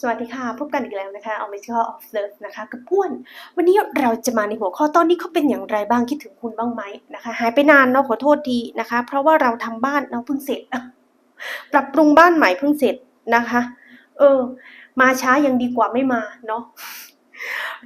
สวัสดีค่ะ พบกันอีกแล้วนะคะ On Magical of Love นะคะกับอ้วน วันนี้เราจะมาในหัวข้อตอนนี้เขาเป็นอย่างไรบ้างคิดถึงคุณบ้างไหมนะคะ หายไปนานเนาะขอโทษทีนะคะ เพราะว่าเราทำบ้านเนาะเพิ่งเสร็จ ปรับปรุงบ้านใหม่เพิ่งเสร็จนะคะ เออ มาช้ายังดีกว่าไม่มาเนาะ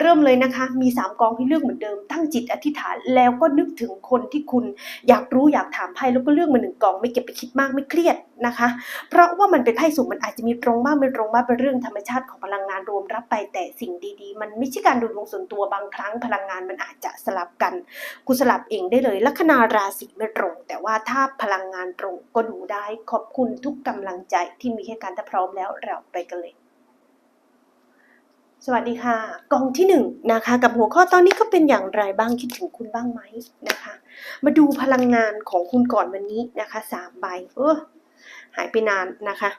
เริ่มเลยนะคะ มีสามกองให้เลือกเหมือนเดิม ตั้งจิตอธิษฐานแล้วก็นึกถึงคนที่คุณอยากรู้อยากถามไพ่แล้วก็เลือกมาหนึ่งกอง ไม่เก็บไปคิดมากไม่เครียดนะคะ เพราะว่ามันเป็นไพ่สูงมันอาจจะมีตรงบ้างไม่ตรงบ้างเป็นเรื่องธรรมชาติของพลังงานรวมรับไปแต่สิ่งดีๆ มันไม่ใช่การดูดวงส่วนตัวบางครั้งพลังงานมันอาจจะสลับกันคุณสลับเองได้เลยลัคนาราศีไม่ตรง แต่ว่าถ้าพลังงานตรงก็ดูได้ขอบคุณทุกกำลังใจที่มีให้การถ้าพร้อมแล้วเราไปกันเลย สวัสดีค่ะกองที่หนึ่งนะคะกับหัวข้อตอนนี้ก็เป็นอย่างไรบ้างคิดถึงคุณบ้างไหมนะคะ มาดูพลังงานของคุณก่อนวันนี้นะคะสามใบเออหายไปนานนะคะ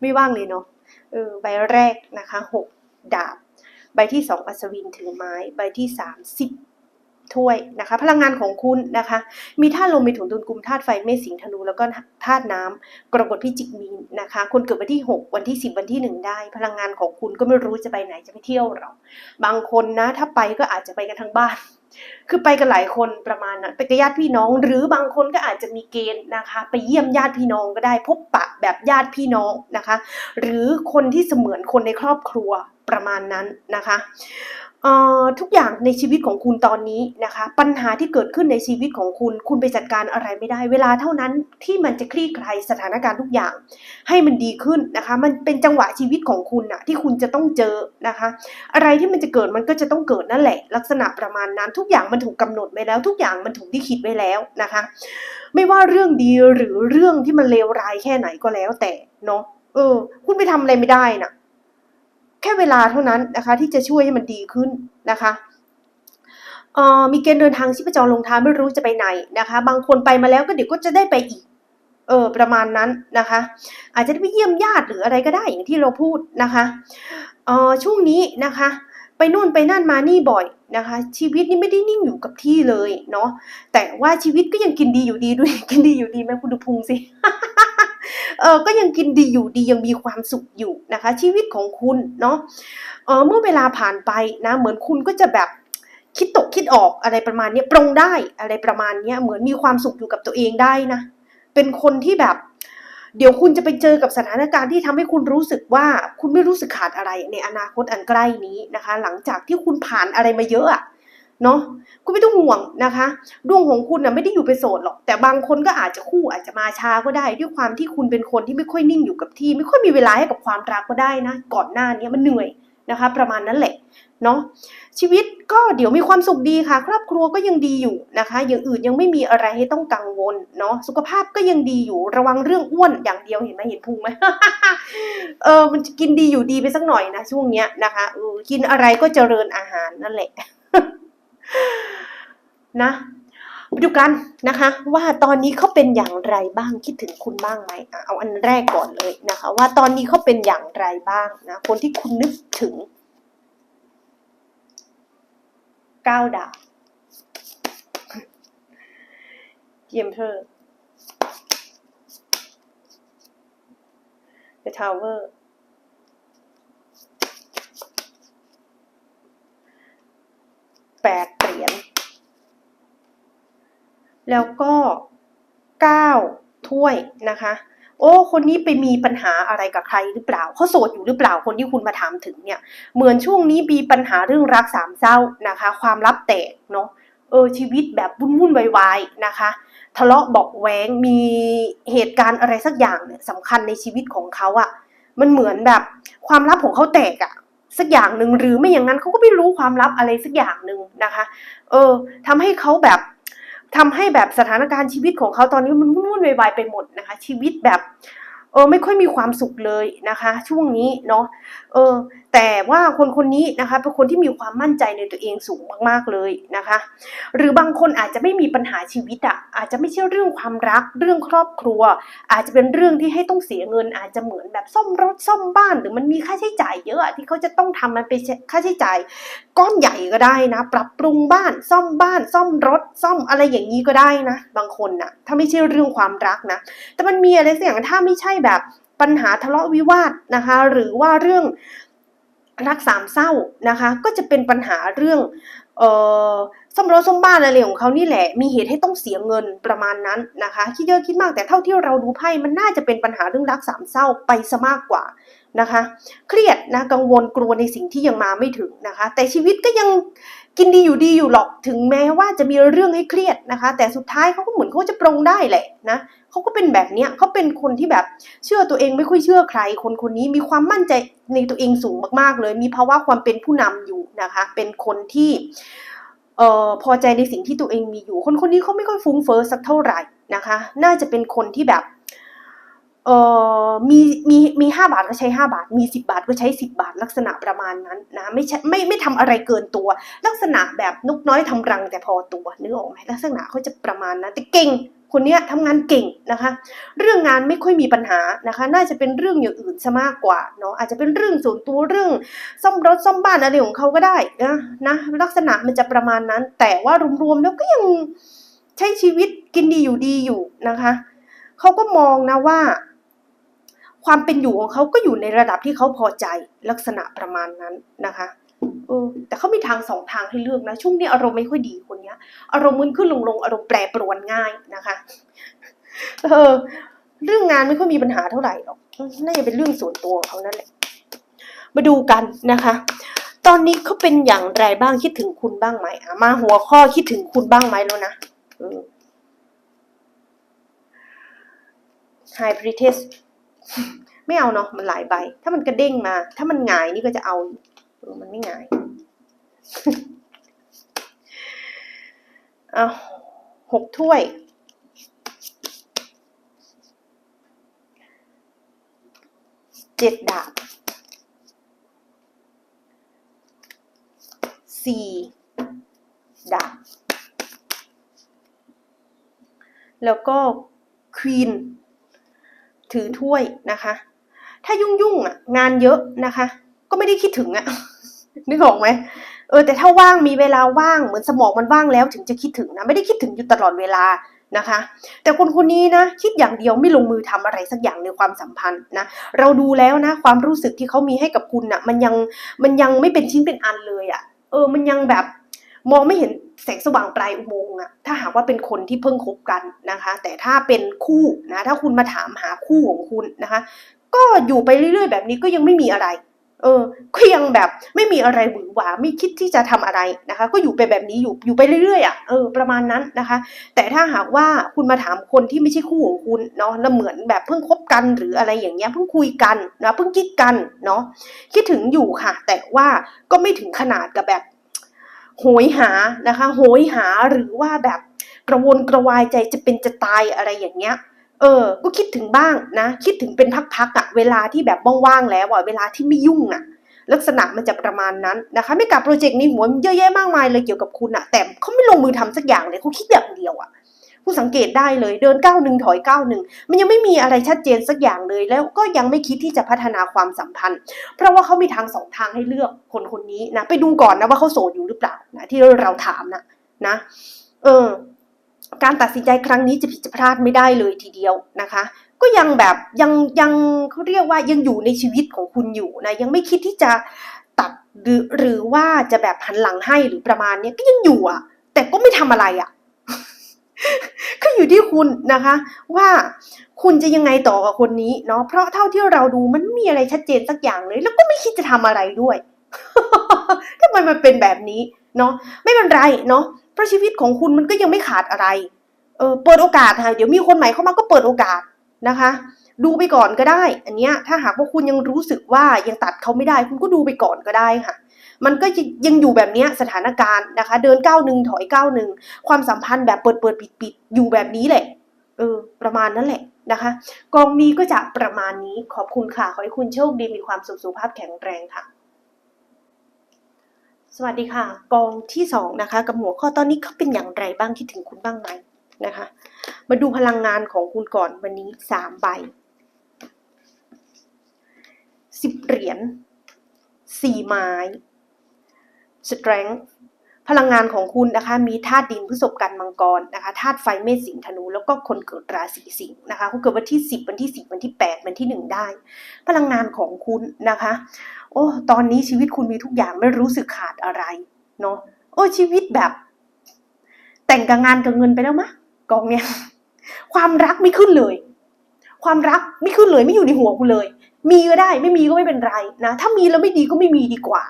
ไม่ว่างเลยเนาะเออใบแรกนะคะหกดาบ ใบที่สองอัศวินถือไม้ ใบที่สามสิบ ถ้วยนะคะ พลังงานของคุณนะคะ มีธาตุลมมีถุงตุนกุมธาตุไฟเมษสิงธนูแล้วก็ธาตุน้ำกรกฎพิจิกมีนนะคะ คนเกิดวันที่ 6 วันที่ 10 วันที่ 1 ได้ พลังงานของคุณก็ไม่รู้จะไปไหนจะไปเที่ยวหรอกบางคนนะถ้าไปก็อาจจะไปกันทั้งบ้านคือไปกันหลายคนประมาณนั้นไปกับญาติพี่น้อง หรือบางคนก็อาจจะมีเกณฑ์นะคะ ไปเยี่ยมญาติพี่น้องก็ได้พบปะแบบญาติพี่น้องนะคะ หรือคนที่เสมือนคนในครอบครัวประมาณนั้นนะคะ ทุกอย่างในชีวิตของคุณตอนนี้นะคะ ปัญหาที่เกิดขึ้นในชีวิตของคุณ คุณไปจัดการอะไรไม่ได้ เวลาเท่านั้นที่มันจะคลี่คลายสถานการณ์ทุกอย่าง ให้มันดีขึ้นนะคะ มันเป็นจังหวะชีวิตของคุณอะที่คุณจะต้องเจอนะคะ อะไรที่มันจะเกิดมันก็จะต้องเกิดนั่นแหละ ลักษณะประมาณนั้น ทุกอย่างมันถูกกำหนดไว้แล้ว ทุกอย่างมันถูกที่คิดไว้แล้วนะคะ ไม่ว่าเรื่องดีหรือเรื่องที่มันเลวร้ายแค่ไหนก็แล้วแต่เนาะเออ คุณไปทำอะไรไม่ได้น่ะ แค่เวลาเท่านั้นนะคะ ที่จะช่วยให้มันดีขึ้นนะคะเออมีเกณฑ์เดินทางชีพจรลงทางไม่รู้จะไปไหนนะคะ บางคนไปมาแล้วก็เดี๋ยวก็จะได้ไปอีกเออประมาณนั้นนะคะ อาจจะไปเยี่ยมญาติหรืออะไรก็ได้อย่างที่เราพูดนะคะเออช่วงนี้นะคะ ไปนู่นไปนั่นมานี่บ่อยนะคะ ชีวิตนี่ไม่ได้นิ่งอยู่กับที่เลยเนาะแต่ว่าชีวิตก็ยังกินดีอยู่ดีด้วยกินดีอยู่ดีไหมคุณดูพุงสิ เออก็ยังกินดีอยู่ดียังมีความสุขอยู่นะคะ ชีวิตของคุณเนาะเออเมื่อเวลาผ่านไปนะเหมือนคุณก็จะแบบคิดตกคิดออกอะไรประมาณนี้ปรงได้อะไรประมาณนี้เหมือนมีความสุขอยู่กับตัวเองได้นะ เป็นคนที่แบบ เดี๋ยวคุณจะไปเจอกับสถานการณ์ที่ทำให้คุณรู้สึกว่าคุณไม่รู้สึกขาดอะไรในอนาคตอันใกล้นี้นะคะ หลังจากที่คุณผ่านอะไรมาเยอะอะ เนาะคุณไม่ต้องห่วงนะคะ ดวงของคุณนะไม่ได้อยู่เป็นโสดหรอก แต่บางคนก็อาจจะคู่อาจจะมาช้าก็ได้ ด้วยความที่คุณเป็นคนที่ไม่ค่อยนิ่งอยู่กับที่ ไม่ค่อยมีเวลาให้กับความรักก็ได้นะก่อนหน้านี้มันเหนื่อยนะคะ ประมาณนั้นแหละเนาะชีวิตก็เดี๋ยวมีความสุขดีค่ะ ครอบครัวก็ยังดีอยู่นะคะ อย่างอื่นยังไม่มีอะไรให้ต้องกังวลเนาะสุขภาพก็ยังดีอยู่ ระวังเรื่องอ้วนอย่างเดียวเห็นไหมเห็นพุงไหมเออมันกินดีอยู่ดีไปสักหน่อยนะช่วงเนี้ยนะคะออกินอะไรก็เจริญอาหารนั่นแหละ นะมาดูกันนะคะ ว่าตอนนี้เขาเป็นอย่างไรบ้างคิดถึงคุณบ้างไหมเอาอันแรกก่อนเลยนะคะ ว่าตอนนี้เขาเป็นอย่างไรบ้างนะคนที่คุณนึกถึงเก้าดาวเยมเพอร์ The Tower แปดเหรียญ แล้วก็เก้าถ้วยนะคะ โอ้ คนนี้ไปมีปัญหาอะไรกับใครหรือเปล่าเขาโสดอยู่หรือเปล่าคนที่คุณมาถามถึงเนี่ย เหมือนช่วงนี้มีปัญหาเรื่องรักสามเศร้านะคะ ความลับแตกเนาะเออชีวิตแบบวุ่นวุ่นวายๆนะคะ ทะเลาะบอกแว้งมีเหตุการณ์อะไรสักอย่างเนี่ยสำคัญในชีวิตของเขาอะมันเหมือนแบบความลับของเขาแตกอะ สักอย่างหนึ่งหรือไม่อย่างนั้นเขาก็ไม่รู้ความลับอะไรสักอย่างหนึ่งนะคะ เออทำให้เขาแบบทำให้แบบสถานการณ์ชีวิตของเขาตอนนี้มันวุ่นวุ่นวายไปหมดนะคะ ชีวิตแบบเออไม่ค่อยมีความสุขเลยนะคะ ช่วงนี้เนาะเออ แต่ว่าคนคนนี้นะคะเป็นคนที่มีความมั่นใจในตัวเองสูงมากๆเลยนะคะ หรือบางคนอาจจะไม่มีปัญหาชีวิตอะอาจจะไม่ใช่เรื่องความรักเรื่องครอบครัว อาจจะเป็นเรื่องที่ให้ต้องเสียเงิน อาจจะเหมือนแบบซ่อมรถซ่อมบ้าน หรือมันมีค่าใช้จ่ายเยอะที่เขาจะต้องทำมันเป็นค่าใช้จ่าย ก้อนใหญ่ก็ได้นะ ปรับปรุงบ้าน ซ่อมบ้าน ซ่อมรถ ซ่อมอะไรอย่างนี้ก็ได้นะ บางคนน่ะถ้าไม่ใช่เรื่องความรักนะ แต่มันมีอะไรสักอย่างถ้าไม่ใช่แบบปัญหาทะเลาะวิวาทนะคะ หรือว่าเรื่อง รักสามเศร้านะคะ ก็จะเป็นปัญหาเรื่องเอ่อมรสสมบ้านอะไรของเขานี่แหละ มีเหตุให้ต้องเสียเงินประมาณนั้นนะคะ คิดเยอะคิดมากแต่เท่าที่เราดูไพ่มันน่าจะเป็นปัญหาเรื่องรักสามเศร้าไปซะมากกว่านะคะ เครียดนะกังวลกลัวในสิ่งที่ยังมาไม่ถึงนะคะ แต่ชีวิตก็ยัง กินดีอยู่ดีอยู่หรอกถึงแม้ว่าจะมีเรื่องให้เครียดนะคะ แต่สุดท้ายเขาก็เหมือนเขาจะปรงได้แหละนะเขาก็เป็นแบบเนี้ยเขาเป็นคนที่แบบเชื่อตัวเองไม่ค่อยเชื่อใคร คนคนนี้มีความมั่นใจในตัวเองสูงมากๆ เลย มีภาวะความเป็นผู้นำอยู่นะคะ เป็นคนที่เอ่อพอใจในสิ่งที่ตัวเองมีอยู่ คนคนนี้เขาไม่ค่อยฟุ้งเฟ้อสักเท่าไหร่นะคะ น่าจะเป็นคนที่แบบ เอ่อมีมีมีห้าบาทก็ใช้ห้าบาท มีสิบาทก็ใช้สิบบาทลักษณะประมาณนั้นนะไม่ใช่ไม่ไม่ทำอะไรเกินตัว ลักษณะแบบนกน้อยทำรังแต่พอตัวนึกออกไหมลักษณะเขาจะประมาณนั้นแต่เก่งคนเนี้ยทำงานเก่งนะคะ เรื่องงานไม่ค่อยมีปัญหานะคะ น่าจะเป็นเรื่องอย่างอื่นซะมากกว่าเนาะอาจจะเป็นเรื่องส่วนตัวเรื่องซ่อมรถซ่อมบ้านอะไรของเขาก็ได้นะนะลักษณะมันจะประมาณนั้น แต่ว่ารวมๆแล้วก็ยังใช้ชีวิตกินดีอยู่ดีอยู่นะคะเขาก็มองนะว่า ความเป็นอยู่ของเขาก็อยู่ในระดับที่เขาพอใจลักษณะประมาณนั้นนะคะเออแต่เขามีทางสองทางให้เลือกนะ ช่วงนี้อารมณ์ไม่ค่อยดีคนเนี้ย อารมณ์มึนขึ้นลงลงอารมณ์แปรปรวนง่ายนะคะเออเรื่องงานไม่ค่อยมีปัญหาเท่าไหร่หรอกน่าจะเป็นเรื่องส่วนตัวของเขานั่นแหละมาดูกันนะคะ ตอนนี้เขาเป็นอย่างไรบ้างคิดถึงคุณบ้างไหมอะมาหัวข้อคิดถึงคุณบ้างไหมแล้วนะเออ High Priestess ไม่เอาเนาะมันหลายใบ ถ้ามันกระเด้งมา ถ้ามันหงายนี่ก็จะเอาเออมันไม่หงายเอาหกถ้วยเจ็ดดาบสี่ดาบแล้วก็ควีน ถือถ้วยนะคะ ถ้ายุ่งยุ่งอะงานเยอะนะคะ ก็ไม่ได้คิดถึงอะนึกออกไหมเออแต่ถ้าว่างมีเวลาว่างเหมือนสมองมันว่างแล้วถึงจะคิดถึงนะไม่ได้คิดถึงอยู่ตลอดเวลานะคะ แต่คนคนนี้นะคิดอย่างเดียวไม่ลงมือทำอะไรสักอย่างในความสัมพันธ์นะเราดูแล้วนะความรู้สึกที่เขามีให้กับคุณน่ะมันยังมันยังไม่เป็นชิ้นเป็นอันเลยอะ เออมันยังแบบ มองไม่เห็นแสงสว่างปลายอุโมงค์อะถ้าหากว่าเป็นคนที่เพิ่งคบกันนะคะ แต่ถ้าเป็นคู่นะ ถ้าคุณมาถามหาคู่ของคุณนะคะ ก็อยู่ไปเรื่อยๆ แบบนี้ก็ยังไม่มีอะไร เออ ก็ยังแบบไม่มีอะไรหวือหวาไม่คิดที่จะทำอะไรนะคะ ก็อยู่ไปแบบนี้อยู่อยู่ไปเรื่อยๆอะเออประมาณนั้นนะคะ แต่ถ้าหากว่าคุณมาถามคนที่ไม่ใช่คู่ของคุณเนาะแล้วเหมือนแบบเพิ่งคบกันหรืออะไรอย่างเงี้ยเพิ่งคุยกันนะเพิ่งคิดกันเนาะคิดถึงอยู่ค่ะ แต่ว่าก็ไม่ถึงขนาดกับแบบ โหยหานะคะโหยหาหรือว่าแบบกระวนกระวายใจจะเป็นจะตายอะไรอย่างเงี้ยเออ ก็คิดถึงบ้างนะ คิดถึงเป็นพักๆอะเวลาที่แบบว่างๆแล้วอะเวลาที่ไม่ยุ่งอะลักษณะมันจะประมาณนั้นนะคะ ไม่กับโปรเจกต์ในหัวมันเยอะแยะมากมายเลยเกี่ยวกับคุณอะแต่เขาไม่ลงมือทำสักอย่างเลยเขาคิดอย่างเดียวอะ ผู้สังเกตได้เลยเดินก้าวหนึ่งถอยก้าวหนึ่งมันยังไม่มีอะไรชัดเจนสักอย่างเลย แล้วก็ยังไม่คิดที่จะพัฒนาความสัมพันธ์ เพราะว่าเขามีทางสองทางให้เลือกคนคนนี้นะไปดูก่อนนะว่าเขาโสดอยู่หรือเปล่านะที่เราถามนะนะเออการตัดสินใจครั้งนี้จะผิดจะพลาดไม่ได้เลยทีเดียวนะคะ ก็ยังแบบยังยังเขาเรียกว่ายังอยู่ในชีวิตของคุณอยู่นะยังไม่คิดที่จะตัดหรือหรือว่าจะแบบหันหลังให้หรือประมาณนี้ก็ยังอยู่อะ แต่ก็ไม่ทำอะไรอะ ก็อยู่ที่คุณนะคะ ว่าคุณจะยังไงต่อกับคนนี้เนาะเพราะเท่าที่เราดูมันม่มีอะไรชัดเจนสักอย่างเลย แล้วก็ไม่คิดจะทำอะไรด้วยทำไมมันเป็นแบบนี้เนาะไม่เป็นไรเนาะเพราะชีวิตของคุณมันก็ยังไม่ขาดอะไรเออเปิดโอกาสค่ะเดี๋ยวมีคนใหม่เข้ามาก็เปิดโอกาสนะคะ ดูไปก่อนก็ได้ อันเนี้ยถ้าหากว่าคุณยังรู้สึกว่ายังตัดเขาไม่ได้ คุณก็ดูไปก่อนก็ได้ค่ะ มันก็ยังอยู่แบบนี้สถานการณ์นะคะ เดินก้าวหนึ่งถอยก้าวหนึ่งความสัมพันธ์แบบเปิดเปิดปิดปิดอยู่แบบนี้แหละเออประมาณนั้นแหละนะคะ กองนี้ก็จะประมาณนี้ขอบคุณค่ะ ขอให้คุณโชคดีมีความสุขสุขภาพแข็งแรงค่ะ สวัสดีค่ะ กองที่สองนะคะ กับหัวข้อตอนนี้เขาเป็นอย่างไรบ้างคิดถึงคุณบ้างไหมนะคะ มาดูพลังงานของคุณก่อนวันนี้สามใบสิบเหรียญสี่ไม้ strength พลังงานของคุณนะคะมีธาตุดินพฤษภกันมังกรนะคะธาตุไฟเมษสิงห์ธนู แล้วก็คนเกิดราศีสิงห์นะคะคุณเกิดวันที่ 10 วันที่10วันที่ 8 วันที่ 1 ได้ พลังงานของคุณนะคะ โอ้ตอนนี้ชีวิตคุณมีทุกอย่างไม่รู้สึกขาดอะไรเนาะโอ้ชีวิตแบบ แต่งกับงานกับเงินไปแล้วมะกองเนี่ยความรักไม่ขึ้นเลย ความรักไม่ขึ้นเลยไม่อยู่ในหัวคุณเลย มีก็ได้ไม่มีก็ไม่เป็นไรนะถ้ามีแล้วไม่ดีก็ไม่มีดีกว่า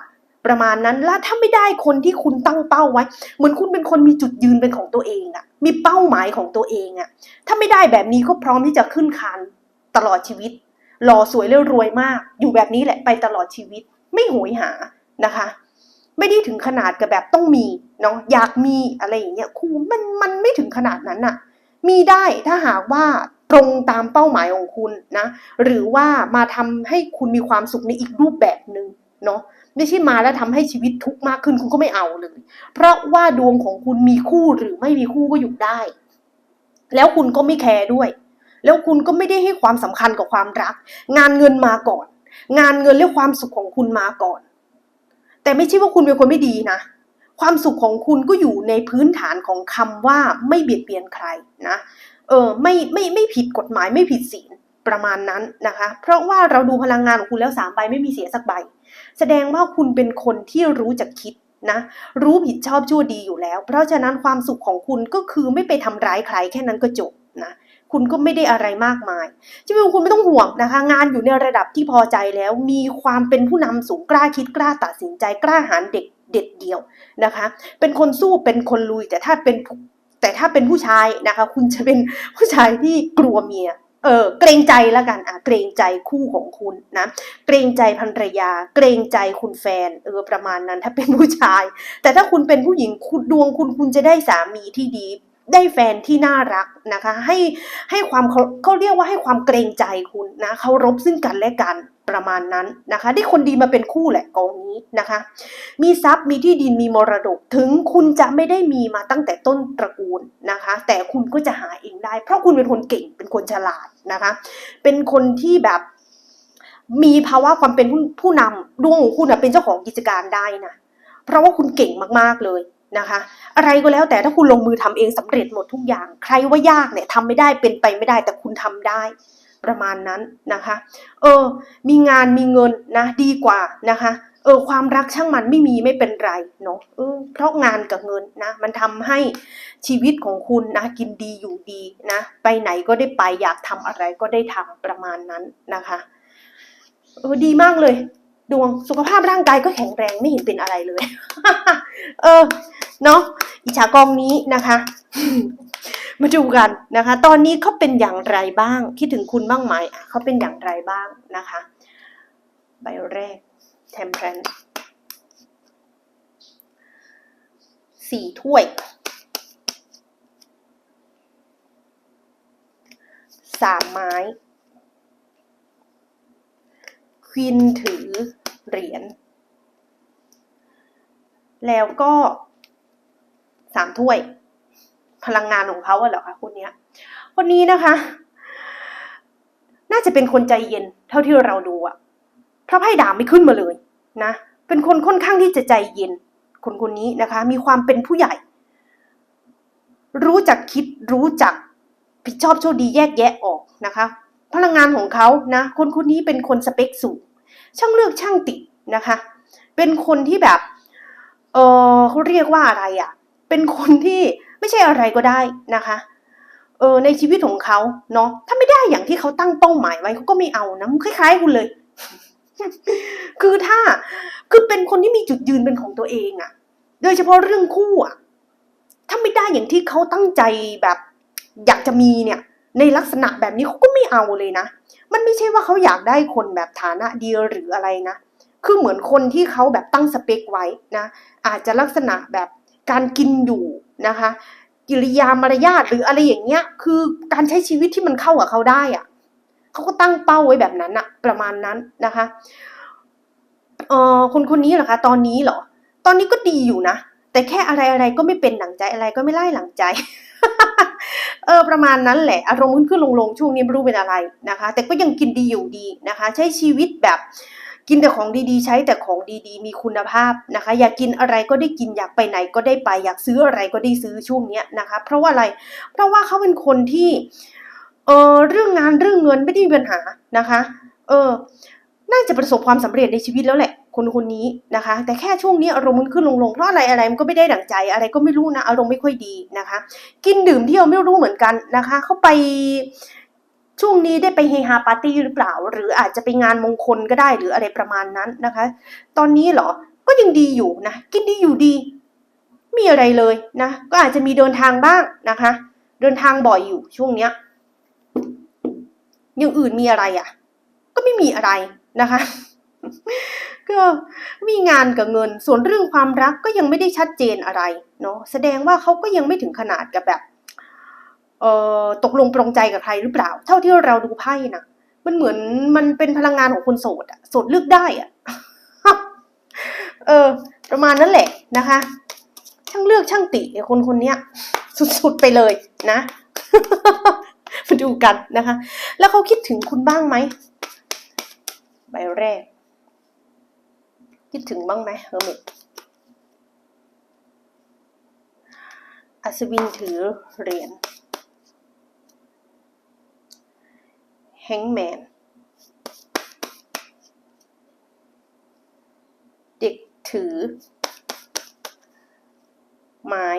ประมาณนั้นแล้วถ้าไม่ได้คนที่คุณตั้งเป้าไว้ เหมือนคุณเป็นคนมีจุดยืนเป็นของตัวเองอะมีเป้าหมายของตัวเองอะถ้าไม่ได้แบบนี้ก็พร้อมที่จะขึ้นคานตลอดชีวิตหล่อสวยแล้วรวยมาก อยู่แบบนี้แหละไปตลอดชีวิต ไม่โหยหานะคะ ไม่ได้ถึงขนาดกับแบบต้องมีเนาะอยากมีอะไรอย่างเงี้ยครูมันมันไม่ถึงขนาดนั้นอะมีได้ถ้าหากว่าตรงตามเป้าหมายของคุณนะ หรือว่ามาทำให้คุณมีความสุขในอีกรูปแบบหนึ่งเนาะ ไม่ใช่มาแล้วทำให้ชีวิตทุกข์มากขึ้นคุณก็ไม่เอาเลย เพราะว่าดวงของคุณมีคู่หรือไม่มีคู่ก็อยู่ได้ แล้วคุณก็ไม่แคร์ด้วย แล้วคุณก็ไม่ได้ให้ความสำคัญกับความรัก งานเงินมาก่อน งานเงินและความสุขของคุณมาก่อน แต่ไม่ใช่ว่าคุณเป็นคนไม่ดีนะความสุขของคุณก็อยู่ในพื้นฐานของคำว่าไม่เบียดเบียนใครนะเออไม่ไม่ไม่ผิดกฎหมายไม่ผิดศีลประมาณนั้นนะคะ เพราะว่าเราดูพลังงานของคุณแล้วสามใบไม่มีเสียสักใบ แสดงว่าคุณเป็นคนที่รู้จักคิดนะ รู้ผิดชอบชั่วดีอยู่แล้ว เพราะฉะนั้นความสุขของคุณก็คือไม่ไปทำร้ายใครแค่นั้นก็จบนะคุณก็ไม่ได้อะไรมากมายชีวิตคุณไม่ต้องห่วงนะคะ งานอยู่ในระดับที่พอใจแล้ว มีความเป็นผู้นำสูงกล้าคิดกล้าตัดสินใจกล้าหาญเด็กเด็ดเดียวนะคะ เป็นคนสู้เป็นคนลุยแต่ถ้าเป็นแต่ถ้าเป็นผู้ชายนะคะ คุณจะเป็นผู้ชายที่กลัวเมีย เออเกรงใจแล้วกันอะเกรงใจคู่ของคุณนะเกรงใจภรรยา เกรงใจคุณแฟนเออประมาณนั้นถ้าเป็นผู้ชาย แต่ถ้าคุณเป็นผู้หญิงคุณดวงคุณคุณจะได้สามีที่ดีได้แฟนที่น่ารักนะคะ ให้ให้ความเขาเขาเรียกว่าให้ความเกรงใจคุณนะเคารพซึ่งกันและกัน ประมาณนั้นนะคะ ได้คนดีมาเป็นคู่แหละกองนี้นะคะ มีทรัพย์มีที่ดินมีมรดกถึงคุณจะไม่ได้มีมาตั้งแต่ต้นตระกูลนะคะ แต่คุณก็จะหาเองได้ เพราะคุณเป็นคนเก่งเป็นคนฉลาดนะคะ เป็นคนที่แบบมีภาวะความเป็นผู้ผู้นำดวงของคุณนะเป็นเจ้าของกิจการได้นะเพราะว่าคุณเก่งมากๆเลยนะคะ อะไรก็แล้วแต่ถ้าคุณลงมือทำเองสำเร็จหมดทุกอย่าง ใครว่ายากเนี่ยทำไม่ได้เป็นไปไม่ได้แต่คุณทำได้ ประมาณนั้นนะคะ เออ มีงานมีเงินนะดีกว่านะคะ เออ ความรักช่างมันไม่มีไม่เป็นไรเนาะเออเพราะงานกับเงินนะ มันทำให้ชีวิตของคุณนะกินดีอยู่ดีนะ ไปไหนก็ได้ไปอยากทำอะไรก็ได้ทำประมาณนั้นนะคะ เออดีมากเลย ดวงสุขภาพร่างกายก็แข็งแรงไม่เห็นเป็นอะไรเลย เออ เนาะอิจฉากองนี้นะคะ มาดูกันนะคะ ตอนนี้เขาเป็นอย่างไรบ้าง คิดถึงคุณบ้างไหมเขาเป็นอย่างไรบ้างนะคะ ใบแรก temperance สี่ถ้วยสามไม้ ควินถือเหรียญ แล้วก็สามถ้วย พลังงานของเขาอะเหรอคะคนนี้คนนี้นะคะ น่าจะเป็นคนใจเย็นเท่าที่เราดูอะเพราะไพ่ดาบไม่ขึ้นมาเลยนะ เป็นคนค่อนข้างที่จะใจเย็น คนคนนี้นะคะ มีความเป็นผู้ใหญ่ รู้จักคิดรู้จักผิดชอบชั่วดีแยกแยะออกนะคะ พลังงานของเขานะคนคนนี้เป็นคนสเปคสูง ช่างเลือกช่างตินะคะ เป็นคนที่แบบเออเขาเรียกว่าอะไรอะ่ะ เป็นคนที่ไม่ใช่อะไรก็ได้นะคะเออในชีวิตของเขาเนาะถ้าไม่ได้อย่างที่เขาตั้งเป้าหมายไว้เขาก็ไม่เอานะคล้ายๆคุณเลย คือถ้าคือเป็นคนที่มีจุดยืนเป็นของตัวเองอะโดยเฉพาะเรื่องคู่อะถ้าไม่ได้อย่างที่เขาตั้งใจแบบ อยากจะมีเนี่ย ในลักษณะแบบนี้เขาก็ไม่เอาเลยนะ มันไม่ใช่ว่าเขาอยากได้คนแบบฐานะดีหรืออะไรนะ คือเหมือนคนที่เขาแบบตั้งสเปคไว้นะ อาจจะลักษณะแบบการกินอยู่นะคะ กิริยามารยาทหรืออะไรอย่างเงี้ย คือการใช้ชีวิตที่มันเข้ากับเขาได้อะเขาก็ตั้งเป้าไว้แบบนั้นอะประมาณนั้นนะคะเออคนคนนี้เหรอคะ ตอนนี้เหรอ ตอนนี้ก็ดีอยู่นะ แต่แค่อะไรอะไรก็ไม่เป็นหลังใจอะไรก็ไม่ไล่หลังใจ เออประมาณนั้นแหละอารมณ์ขึ้นขึ้นลงลงช่วงนี้ไม่รู้เป็นอะไรนะคะ แต่ก็ยังกินดีอยู่ดีนะคะ ใช้ชีวิตแบบกินแต่ของดีๆ ใช้แต่ของดีๆ มีคุณภาพนะคะ อยากกินอะไรก็ได้กินอยากไปไหนก็ได้ไป อยากซื้ออะไรก็ได้ซื้อช่วงเนี้ยนะคะ เพราะว่าอะไรเพราะว่าเขาเป็นคนที่เออเรื่องงานเรื่องเงินไม่ได้มีปัญหานะคะ เออน่าจะประสบความสำเร็จในชีวิตแล้วแหละ คนคนนี้นะคะ แต่แค่ช่วงนี้อารมณ์มันขึ้นลงๆเพราะอะไรอะไรมันก็ไม่ได้ดั่งใจอะไรก็ไม่รู้นะอารมณ์ไม่ค่อยดีนะคะ กินดื่มเที่ยวไม่รู้เหมือนกันนะคะ เขาไปช่วงนี้ได้ไปเฮฮาปาร์ตี้หรือเปล่า หรืออาจจะไปงานมงคลก็ได้หรืออะไรประมาณนั้นนะคะ ตอนนี้เหรอก็ยังดีอยู่นะกินดีอยู่ดี มีอะไรเลยนะ ก็อาจจะมีเดินทางบ้างนะคะ เดินทางบ่อยอยู่ช่วงเนี้ยอย่างอื่นมีอะไรอะ ก็ไม่มีอะไรนะคะ ก็มีงานกับเงิน ส่วนเรื่องความรักก็ยังไม่ได้ชัดเจนอะไรเนาะแสดงว่าเขาก็ยังไม่ถึงขนาดกับแบบเอ่อตกลงปรงใจกับใครหรือเปล่า เท่าที่เราดูไพ่นะมันเหมือนมันเป็นพลังงานของคนโสดอะโสดเลือกได้อะเออ ประมาณนั้นแหละนะคะ ช่างเลือกช่างติคนคนเนี้ยสุดๆไปเลยนะมาดูกันนะคะ แล้วเขาคิดถึงคุณบ้างไหมใบแรก คิดถึงบ้างไหมเฮอร์เมตอัศวินถือเหรียญแฮงแมนเด็กถือ ไม้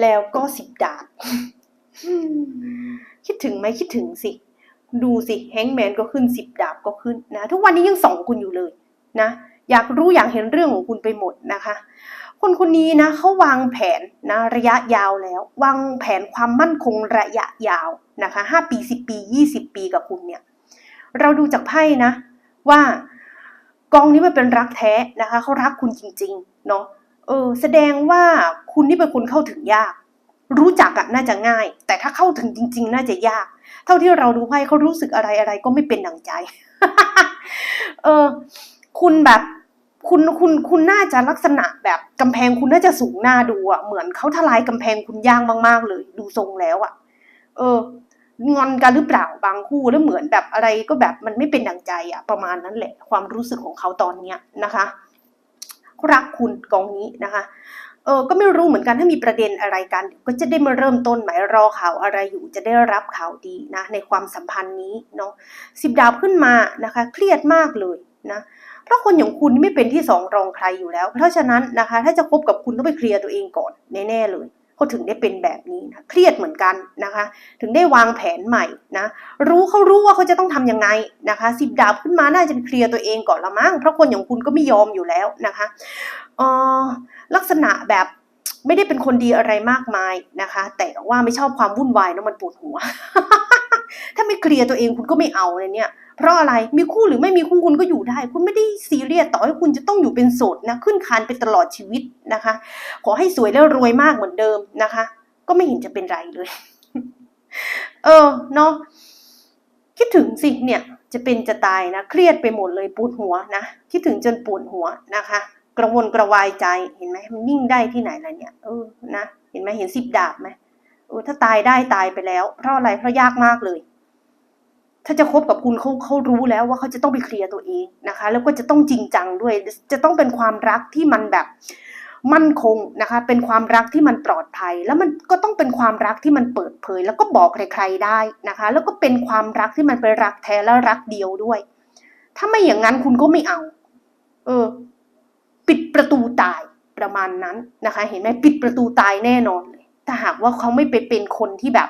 แล้วก็สิบดาบคิดถึงไหมคิดถึงสิ ดูสิ แฮงแมนก็ขึ้นสิบดาบก็ขึ้นนะ ทุกวันนี้ยังสองคุณอยู่เลย นะอยากรู้อยากเห็นเรื่องของคุณไปหมดนะคะ คนคนนี้นะเขาวางแผนนะระยะยาวแล้ว วางแผนความมั่นคงระยะยาวนะคะห้าปีสิบปียี่สิบปีกับคุณเนี่ยเราดูจากไพ่นะ ว่ากองนี้มันเป็นรักแท้นะคะเขารักคุณจริงๆเนาะเออแสดงว่าคุณนี่เป็นคนเข้าถึงยาก รู้จักอะน่าจะง่าย แต่ถ้าเข้าถึงจริง ๆ น่าจะยาก เท่าที่เราดูไพ่เขารู้สึกอะไรอะไรก็ไม่เป็นดังใจ เออ คุณแบบคุณคุณคุณน่าจะลักษณะแบบกำแพงคุณน่าจะสูงหน้าดูอะเหมือนเขาทลายกำแพงคุณย่างมากๆ เลย ดูทรงแล้วอะเอองอนกันหรือเปล่าบางคู่แล้วเหมือนแบบอะไรก็แบบมันไม่เป็นดังใจอะประมาณนั้นแหละ ความรู้สึกของเขาตอนเนี้ยนะคะรักคุณกองนี้นะคะเออก็ไม่รู้เหมือนกันถ้ามีประเด็นอะไรกัน ก็จะได้มาเริ่มต้นหมายรอข่าวอะไรอยู่จะได้รับข่าวดีนะในความสัมพันธ์นี้เนาะสิบดาวขึ้นมานะคะ เครียดมากเลยนะ เพราะคนอย่างคุณนี่ไม่เป็นที่สองรองใครอยู่แล้ว เพราะฉะนั้นนะคะ ถ้าจะคบกับคุณต้องไปเคลียร์ตัวเองก่อนแน่ๆเลยเขาถึงได้เป็นแบบนี้นะเครียดเหมือนกันนะคะ ถึงได้วางแผนใหม่นะรู้เขารู้ว่าเขาจะต้องทำยังไงนะคะสิบดาบขึ้นมาน่าจะไปเคลียร์ตัวเองก่อนละมั้งเพราะคนอย่างคุณก็ไม่ยอมอยู่แล้วนะคะออลักษณะแบบไม่ได้เป็นคนดีอะไรมากมายนะคะ แต่ว่าไม่ชอบความวุ่นวายแล้วมันปวดหัว ถ้าไม่เคลียร์ตัวเองคุณก็ไม่เอาเลยเนี่ย เพราะอะไรมีคู่หรือไม่มีคู่คุณก็อยู่ได้ คุณไม่ได้ซีเรียสต่อให้คุณจะต้องอยู่เป็นโสดนะขึ้นคานไปตลอดชีวิตนะคะ ขอให้สวยแล้วรวยมากเหมือนเดิมนะคะ ก็ไม่เห็นจะเป็นไรเลย เออเนาะคิดถึงสิเนี่ย จะเป็นจะตายนะ เครียดไปหมดเลยปวดหัวนะคิดถึงจนปวดหัวนะคะ กระวนกระวายใจเห็นไหมมันนิ่งได้ที่ไหนล่ะเนี่ยเออนะเห็นไหมเห็นสิบดาบไหมเออถ้าตายได้ตายไปแล้ว เพราะอะไรเพราะยากมากเลย ถ้าจะคบกับคุณเขาเขารู้แล้วว่าเขาจะต้องไปเคลียร์ตัวเองนะคะ แล้วก็จะต้องจริงจังด้วย จะต้องเป็นความรักที่มันแบบมั่นคงนะคะ เป็นความรักที่มันปลอดภัย แล้วมันก็ต้องเป็นความรักที่มันเปิดเผย แล้วก็บอกใครๆได้นะคะ แล้วก็เป็นความรักที่มันเป็นรักแท้และรักเดียวด้วย ถ้าไม่อย่างนั้นคุณก็ไม่เอา เออ ปิดประตูตายประมาณนั้นนะคะ เห็นไหมปิดประตูตายแน่นอนเลยถ้าหากว่าเขาไม่ไปเป็นคนที่แบบ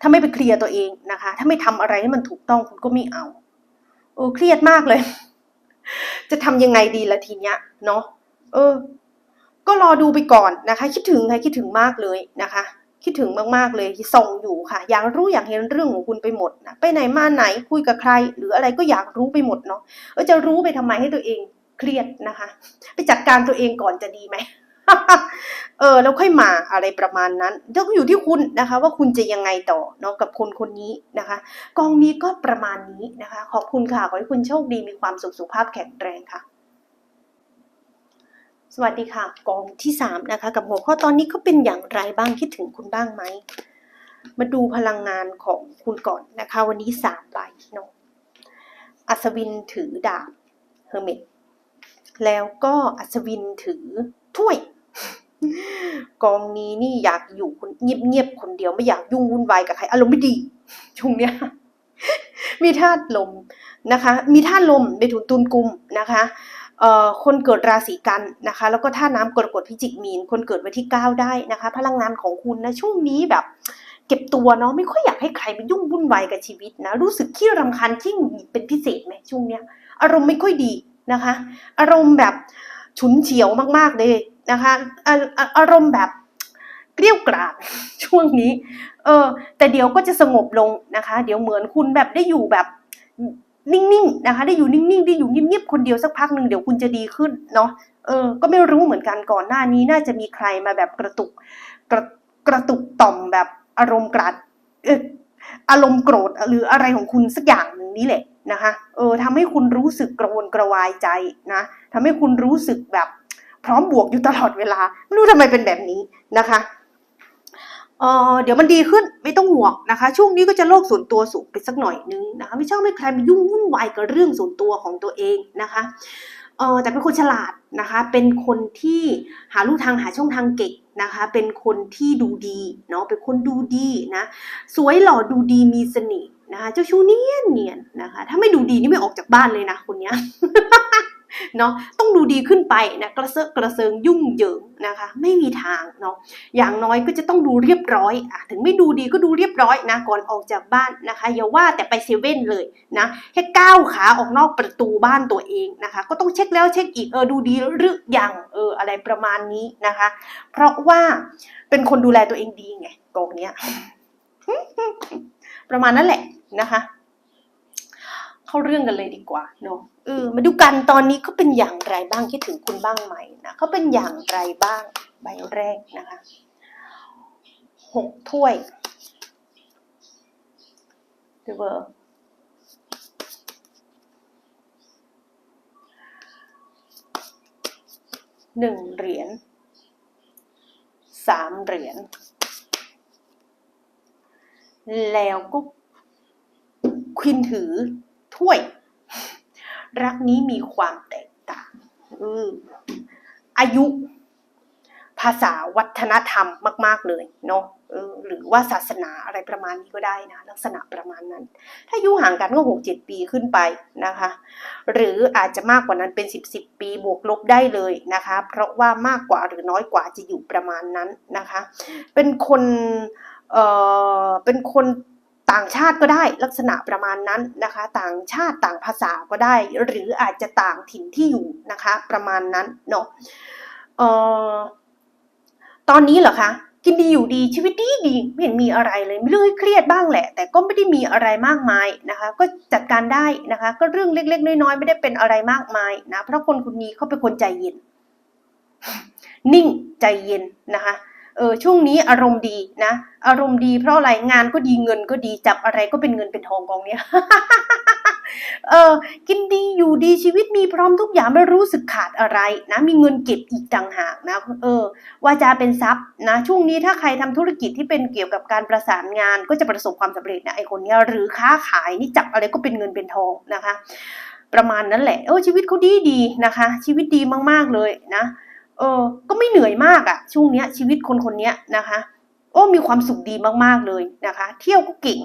ถ้าไม่ไปเคลียร์ตัวเองนะคะ ถ้าไม่ทำอะไรให้มันถูกต้องคุณก็ไม่เอา โอ้เครียดมากเลย จะทำยังไงดีละทีเนี้ยเนาะเออ ก็รอดูไปก่อนนะคะ คิดถึงค่ะคิดถึงมากเลยนะคะ คิดถึงมากๆเลยส่งอยู่ค่ะ อยากรู้อยากเห็นเรื่องของคุณไปหมดนะไปไหนมาไหนคุยกับใคร หรืออะไรก็อยากรู้ไปหมดเนาะเออจะรู้ไปทำไมให้ตัวเองเครียดนะคะ ไปจัดการตัวเองก่อนจะดีไหม เออแล้วค่อยมาอะไรประมาณนั้นต้องอยู่ที่คุณนะคะ ว่าคุณจะยังไงต่อเนาะกับคนคนนี้นะคะ กองนี้ก็ประมาณนี้นะคะ ขอบคุณค่ะ ขอให้คุณโชคดีมีความสุขสุขภาพแข็งแรงค่ะสวัสดีค่ะกองที่สามนะคะกับหัวข้อตอนนี้ก็เป็นอย่างไรบ้างคิดถึงคุณบ้างไหม มาดูพลังงานของคุณก่อนนะคะ วันนี้สามใบเนาะอัศวินถือดาบเฮอร์เมตแล้วก็อัศวินถือถ้วย กองนี้นี่อยากอยู่คนเงียบๆคนเดียวไม่อยากยุ่งวุ่นวายกับใครอารมณ์ไม่ดีช่วงเนี้ยมีธาตุลมนะคะ มีธาตุลมในถุนตุนกุมนะคะเอ่อคนเกิดราศีกันนะคะ แล้วก็ธาตุน้ำกรกฎพิจิกมีน คนเกิดวันที่ 9 ได้นะคะ พลังงานของคุณนะช่วงนี้แบบ เก็บตัวเนาะไม่ค่อยอยากให้ใครไปยุ่งวุ่นวายกับชีวิตนะรู้สึกขี้รำคาญขี้หงุดหงิดเป็นพิเศษไหมช่วงเนี้ย อารมณ์ไม่ค่อยดีนะคะ อารมณ์แบบฉุนเฉียวมากๆเลย นะคะอาออารมณ์แบบเกลี้ยวกราดช่วงนี้ เออ แต่เดี๋ยวก็จะสงบลงนะคะ เดี๋ยวเหมือนคุณแบบได้อยู่แบบนิ่งๆนะคะ ได้อยู่นิ่งๆได้อยู่เงียบๆคนเดียวสักพักหนึ่งเดี๋ยวคุณจะดีขึ้นเนาะเออ ก็ไม่รู้เหมือนกันก่อนหน้านี้น่าจะมีใครมาแบบกระตุกกระกระตุกต่อมแบบอารมณ์กราดอารมณ์โกรธหรืออะไรของคุณสักอย่างหนึ่งนี้แหละนะคะ เออทำให้คุณรู้สึกกระวนกระวายใจนะทำให้คุณรู้สึกแบบ พร้อมบวกอยู่ตลอดเวลา ไม่รู้ทำไมเป็นแบบนี้นะคะเออเดี๋ยวมันดีขึ้นไม่ต้องห่วงนะคะ ช่วงนี้ก็จะโลกส่วนตัวสูงไปสักหน่อยนึงนะคะ ไม่ชอบให้ใครมายุ่งวุ่นวายกับเรื่องส่วนตัวของตัวเองนะคะเออแต่เป็นคนฉลาดนะคะ เป็นคนที่หาลู่ทางหาช่องทางเก่งนะคะ เป็นคนที่ดูดีเนาะ เป็นคนดูดีนะ สวยหล่อดูดีมีเสน่ห์นะคะ เจ้าชู้เนียนเนียนนะคะ ถ้าไม่ดูดีนี่ไม่ออกจากบ้านเลยนะคนเนี้ย เนาะต้องดูดีขึ้นไปนะกระเซาะกระเซิงยุ่งเหยิงนะคะ ไม่มีทางเนาะอย่างน้อยก็จะต้องดูเรียบร้อยอะถึงไม่ดูดีก็ดูเรียบร้อยนะก่อนออกจากบ้านนะคะอย่าว่าแต่ไปเซเว่นเลยนะแค่ก้าวขาออกนอกประตูบ้านตัวเองนะคะ ก็ต้องเช็คแล้วเช็คอีกเออดูดีหรือยังเอออะไรประมาณนี้นะคะ เพราะว่าเป็นคนดูแลตัวเองดีไงกองเนี้ยประมาณนั้นแหละนะคะ เข้าเรื่องกันเลยดีกว่าเนาะ เออมาดูกันตอนนี้เขาเป็นอย่างไรบ้างคิดถึงคุณบ้างไหมนะเขาเป็นอย่างไรบ้างใบแรกนะคะหกถ้วยดูเบอร์หนึ่งเหรียญสามเหรียญแล้วก็ควินถือถ้วย รักนี้มีความแตกต่างอืมอายุ ภาษาวัฒนธรรมมาก ๆเลยเนาะเออหรือว่าศาสนาอะไรประมาณนี้ก็ได้นะ ลักษณะประมาณนั้น ถ้าอายุห่างกันก็หกเจ็ดปีขึ้นไปนะคะ หรืออาจจะมากกว่านั้นเป็นสิบสิบปีบวกลบได้เลยนะคะ เพราะว่ามากกว่าหรือน้อยกว่าจะอยู่ประมาณนั้นนะคะ เป็นคนเอ่อเป็นคน ต่างชาติก็ได้ลักษณะประมาณนั้นนะคะ ต่างชาติต่างภาษาก็ได้ หรืออาจจะต่างถิ่นที่อยู่นะคะ ประมาณนั้นเนาะเอ่อตอนนี้เหรอคะกินดีอยู่ดีชีวิตดีดีไม่เห็นมีอะไรเลยไมีเรื่องให้เครียดบ้างแหละ แต่ก็ไม่ได้มีอะไรมากมายนะคะ ก็จัดการได้นะคะ ก็เรื่องเล็ก ๆ น้อยๆไม่ได้เป็นอะไรมากมายนะเพราะคนคนนี้เขาเป็นคนใจเย็น นิ่งใจเย็นนะคะ เออช่วงนี้อารมณ์ดีนะ อารมณ์ดีเพราะอะไรงานก็ดีเงินก็ดีจับอะไรก็เป็นเงินเป็นทองกองเนี้ยเออกินดีอยู่ดีชีวิตมีพร้อมทุกอย่างไม่รู้สึกขาดอะไรนะ มีเงินเก็บอีกต่างหากนะเออวาจาเป็นทรัพย์นะ ช่วงนี้ถ้าใครทำธุรกิจที่เป็นเกี่ยวกับการประสานงานก็จะประสบความสำเร็จนะไอคนเนี้ยหรือค้าขายนี่จับอะไรก็เป็นเงินเป็นทองนะคะ ประมาณนั้นแหละเออชีวิตเขาดีดีนะคะ ชีวิตดีมากๆเลยนะ เออก็ไม่เหนื่อยมากอะช่วงเนี้ยชีวิตคนคนเนี้ยนะคะ โอ้มีความสุขดีมากๆเลยนะคะ เที่ยวก็เก่ง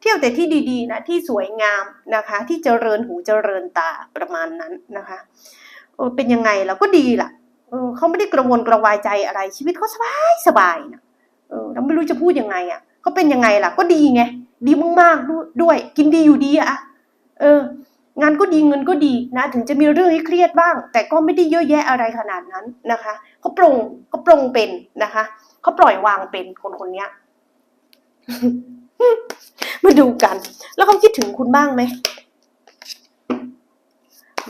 เที่ยวแต่ที่ดีๆนะที่สวยงามนะคะ ที่เจริญหูเจริญตาประมาณนั้นนะคะเออเป็นยังไงเราก็ดีล่ะเออเขาไม่ได้กระวนกระวายใจอะไรชีวิตเขาสบายสบายนะเออเราไม่รู้จะพูดยังไงอะเขาเป็นยังไงล่ะ ก็ดีไงดีมากๆด้วยกินดีอยู่ดีอะเออ งานก็ดีเงินก็ดีนะ ถึงจะมีเรื่องให้เครียดบ้าง แต่ก็ไม่ได้เยอะแยะอะไรขนาดนั้นนะคะเขาปรงเขาปรงเป็นนะคะเขาปล่อยวางเป็นคนคนนี้มาดูกัน แล้วเขาคิดถึงคุณบ้างไหม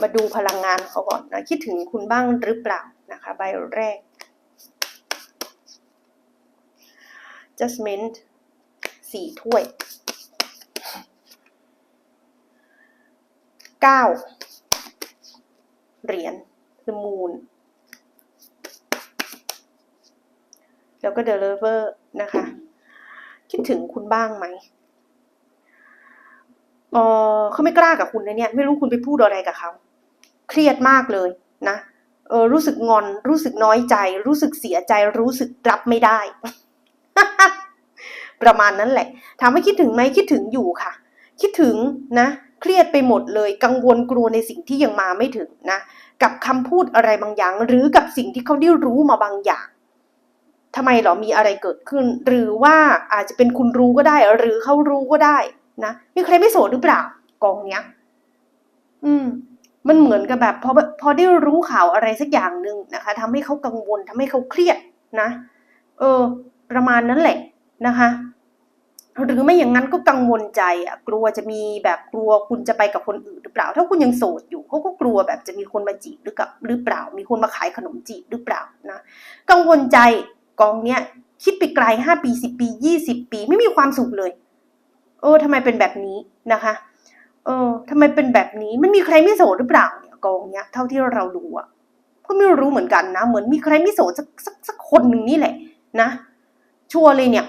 มาดูพลังงานเขาก่อนนะคิดถึงคุณบ้างหรือเปล่านะคะ ใบแรก judgment สี่ถ้วย เก้าเหรียญ the moon แล้วก็ the lover นะคะ คิดถึงคุณบ้างไหมเอเออเขาไม่กล้ากับคุณนะเนี่ย ไม่รู้คุณไปพูดอะไรกับเขา เครียดมากเลยนะเออรู้สึกงอน รู้สึกน้อยใจ รู้สึกเสียใจ รู้สึกรับไม่ได้ ประมาณนั้นแหละ ถามว่าคิดถึงไหมคิดถึงอยู่ค่ะ คิดถึงนะ เครียดไปหมดเลยกังวลกลัวในสิ่งที่ยังมาไม่ถึงนะกับคำพูดอะไรบางอย่าง หรือกับสิ่งที่เขาได้รู้มาบางอย่างทำไมหรอมีอะไรเกิดขึ้น หรือว่าอาจจะเป็นคุณรู้ก็ได้ หรือเขารู้ก็ได้นะมีใครไม่โสดหรือเปล่ากองเนี้ย อืม มันเหมือนกับแบบพอพอได้รู้ข่าวอะไรสักอย่างหนึ่งนะคะทำให้เขากังวลทำให้เขาเครียดนะเออ ประมาณนั้นแหละนะคะ หรือไม่อย่างนั้นก็กังวลใจอะกลัวจะมีแบบกลัวคุณจะไปกับคนอื่นหรือเปล่า ถ้าคุณยังโสดอยู่เขาก็กลัวแบบจะมีคนมาจีบหรือกับหรือเปล่า มีคนมาขายขนมจีบหรือเปล่านะกังวลใจกองเนี้ยคิดไปไกลห้าปีสิบปียี่สิบปี ไม่มีความสุขเลย เออทำไมเป็นแบบนี้นะคะเออทำไมเป็นแบบนี้มันมีใครไม่โสดหรือเปล่าเนี่ยกองเนี้ยเท่าที่เราดูอะก็ไม่รู้เหมือนกันนะ เหมือนมีใครไม่โสดสักสักสักคนหนึ่งนี่แหละนะ ชัวร์เลยเนี่ย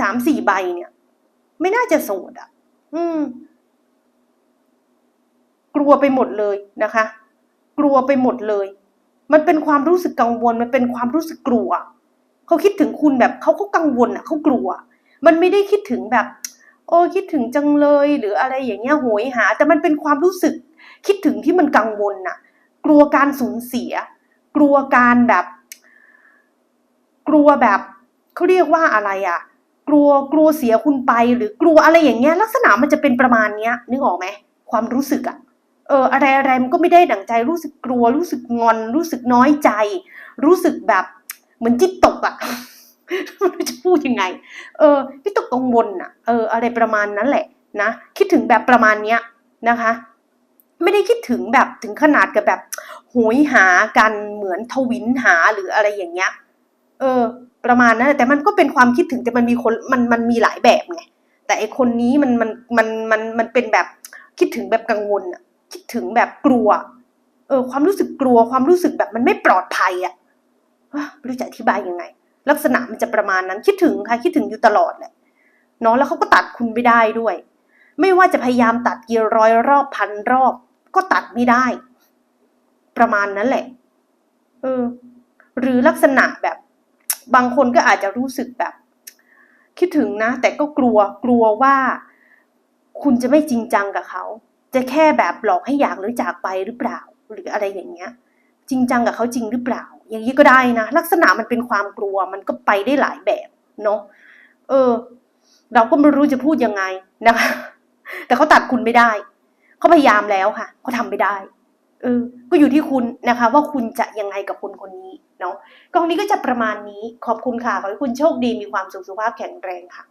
สามสี่ใบเนี่ย ไม่น่าจะโสดอะ อืม กลัวไปหมดเลยนะคะ กลัวไปหมดเลย มันเป็นความรู้สึกกังวล มันเป็นความรู้สึกกลัว เขาคิดถึงคุณแบบเขาก็กังวลอะเขากลัว มันไม่ได้คิดถึงแบบ โอ้คิดถึงจังเลย หรืออะไรอย่างเงี้ยโหยหา แต่มันเป็นความรู้สึก คิดถึงที่มันกังวลน่ะ กลัวการสูญเสีย กลัวการแบบ กลัวแบบเขาเรียกว่าอะไรอะ กลัวกลัวเสียคุณไปหรือกลัวอะไรอย่างเงี้ยลักษณะมันจะเป็นประมาณเนี้ยนึกออกไหมความรู้สึกอะเอออะไรอะไรมันก็ไม่ได้ดั่งใจรู้สึกกลัว รู้สึกงอน รู้สึกน้อยใจ รู้สึกแบบเหมือนจิตตกอะไม่จะพูดยังไง เออพี่ตกกังวลอะเออ อะไรประมาณนั้นแหละนะ คิดถึงแบบประมาณเนี้ยนะคะ ไม่ได้คิดถึงแบบถึงขนาดกับแบบโหยหากันเหมือนทวินหาหรืออะไรอย่างเงี้ย เออ ประมาณนั้นแต่มันก็เป็นความคิดถึงแต่มันมีคนมันมันมีหลายแบบไงแต่ไอคนนี้มันมันมันมันมันเป็นแบบคิดถึงแบบกังวลอะคิดถึงแบบกลัว เออ ความรู้สึกกลัวความรู้สึกแบบมันไม่ปลอดภัยอะอะไม่รู้จะอธิบายยังไง ลักษณะมันจะประมาณนั้นคิดถึงค่ะคิดถึงอยู่ตลอดแหละเนาะแล้วเขาก็ตัดคุณไม่ได้ด้วย ไม่ว่าจะพยายามตัดกี่ร้อยรอบพันรอบ ก็ตัดไม่ได้ ประมาณนั้นแหละ เออ หรือลักษณะแบบ บางคนก็อาจจะรู้สึกแบบ คิดถึงนะ แต่ก็กลัวกลัวว่าคุณจะไม่จริงจังกับเขา จะแค่แบบหลอกให้อยากหรือจากไปหรือเปล่า หรืออะไรอย่างเงี้ย จริงจังกับเขาจริงหรือเปล่า อย่างนี้ก็ได้นะ ลักษณะมันเป็นความกลัวมันก็ไปได้หลายแบบเนาะเออ เราก็ไม่รู้จะพูดยังไงนะคะ แต่เขาตัดคุณไม่ได้เขาพยายามแล้วค่ะเขาทำไม่ได้ เออก็อยู่ที่คุณนะคะ ว่าคุณจะยังไงกับคนคนนี้เนาะกองนี้ก็จะประมาณนี้ขอบคุณค่ะขอให้คุณโชคดีมีความสุขสุขภาพแข็งแรงค่ะ